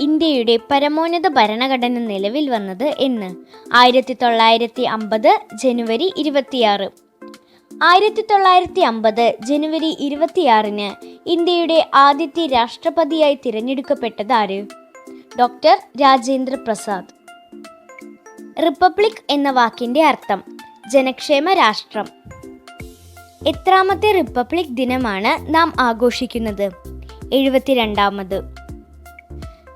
ഇന്ത്യയുടെ പരമോന്നത ഭരണഘടന നിലവിൽ വന്നത് എന്ന്. ആയിരത്തി തൊള്ളായിരത്തി അമ്പത് ജനുവരി ഇരുപത്തിയാറ്. ആയിരത്തി തൊള്ളായിരത്തി അമ്പത് ജനുവരി ഇരുപത്തിയാറിന് ഇന്ത്യയുടെ ആദ്യത്തെ രാഷ്ട്രപതിയായി തിരഞ്ഞെടുക്കപ്പെട്ടത് ആര്? ഡോക്ടർ രാജേന്ദ്ര പ്രസാദ്. റിപ്പബ്ലിക് എന്ന വാക്കിന്റെ അർത്ഥം ജനക്ഷേമ രാഷ്ട്രം. എത്രാമത്തെ റിപ്പബ്ലിക് ദിനമാണ് നാം ആഘോഷിക്കുന്നത്? എഴുപത്തിരണ്ടാമത്.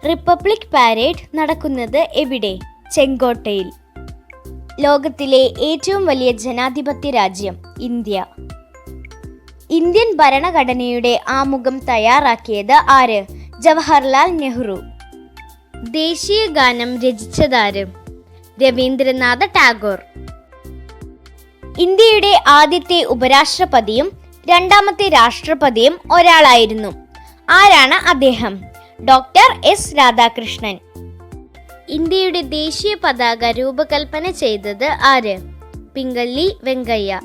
റിപ്പബ്ലിക് പാരേഡ് നടക്കുന്നത് എവിടെ? ചെങ്കോട്ടയിൽ. ലോകത്തിലെ ഏറ്റവും വലിയ ജനാധിപത്യ രാജ്യം ഇന്ത്യ. ഇന്ത്യൻ ഭരണഘടനയുടെ ആമുഖം തയ്യാറാക്കിയത് ആര്? ജവഹർലാൽ നെഹ്റു. ദേശീയ ഗാനം രചിച്ചതാര്? രവീന്ദ്രനാഥ ടാഗോർ. ഇന്ത്യയുടെ ആദ്യത്തെ ഉപരാഷ്ട്രപതിയും രണ്ടാമത്തെ രാഷ്ട്രപതിയും ഒരാളായിരുന്നു. ആരാണ് അദ്ദേഹം? Doctor S Radhakrishnan. ഇന്ത്യയുടെ ദേശീയ പതാക രൂപകൽപ്പന ചെയ്തത് ആര്? പിങ്കല്ലി വെങ്കയ്യ.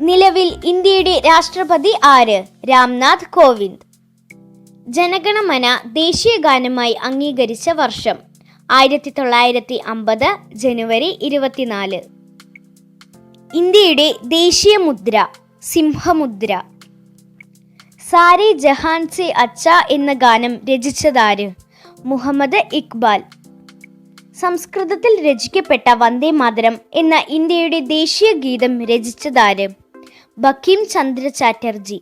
നിലവിൽ ഇന്ത്യയുടെ രാഷ്ട്രപതി ആര്? രാംനാഥ് കോവിന്ദ്. ജനഗണമന ദേശീയ ഗാനമായി അംഗീകരിച്ച വർഷം ആയിരത്തി തൊള്ളായിരത്തി അമ്പത് ജനുവരി ഇരുപത്തിനാല്. ഇന്ത്യയുടെ ദേശീയ മുദ്ര സിംഹമുദ്ര. സാരെ ജഹാൻ സി അച്ച എന്ന ഗാനം രചിച്ചതാര്? മുഹമ്മദ് ഇക്ബാൽ. സംസ്കൃതത്തിൽ രചിക്കപ്പെട്ട വന്ദേ മാതരം എന്ന ഇന്ത്യയുടെ ദേശീയ ഗീതം രചിച്ചതാര്? ബക്കീം ചന്ദ്ര ചാറ്റർജി